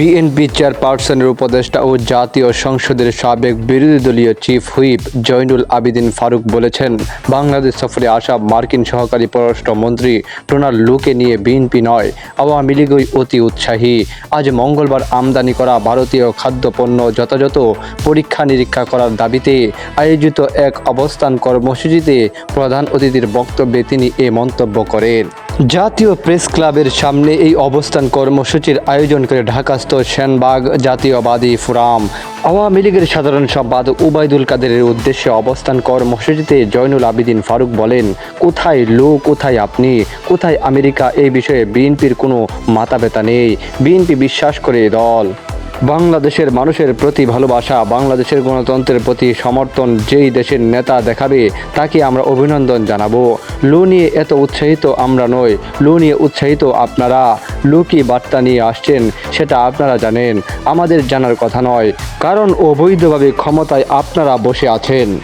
BNP চেয়ারপারসনের উপদেষ্টা ও জাতীয় সংসদের সাবেক বিরোধী দলীয় চিফ হুইপ জয়নুল আবিদিন ফারুক বলেছেন, বাংলাদেশ সফরে আসা মার্কিন সহকারী পররাষ্ট্রমন্ত্রী ডোনাল্ড লুকে নিয়ে বিএনপি নয়, আওয়ামী লীগই অতি উৎসাহী। আজ মঙ্গলবার আমদানি করা ভারতীয় খাদ্যপণ্য যথাযথ পরীক্ষা নিরীক্ষা করার দাবিতে আয়োজিত এক অবস্থান কর্মসূচিতে প্রধান অতিথির বক্তব্যে তিনি এ মন্তব্য করেন। জাতীয় প্রেস ক্লাবের সামনে এই অবস্থান কর্মসূচির আয়োজন করে ঢাকাস্থ সেনবাগ জাতীয়বাদী ফোরাম। আওয়ামী লীগের সাধারণ সম্পাদক উবায়দুল কাদেরের উদ্দেশ্যে অবস্থান কর্মসূচিতে জয়নুল আবিদিন ফারুক বলেন, কোথায় লো কোথায় আপনি? কোথায় আমেরিকা? এই বিষয়ে বিএনপির কোনো মাথা ব্যথা নেই। বিএনপি বিশ্বাস করে দল। বাংলাদেশের মানুষের প্রতি ভালোবাসা, বাংলাদেশের গণতন্ত্রের প্রতি সমর্থন যেই দেশের নেতা দেখাবে, তাকে আমরা অভিনন্দন জানাব। লু নিয়ে এত উৎসাহিত আমরা নই। লু নিয়ে উৎসাহিত আপনারা। লু কি বার্তা নিয়ে আসছেন সেটা আপনারা জানেন। আমাদের জানার কথা নয়। কারণ অবৈধভাবে ক্ষমতায় আপনারা বসে আছেন।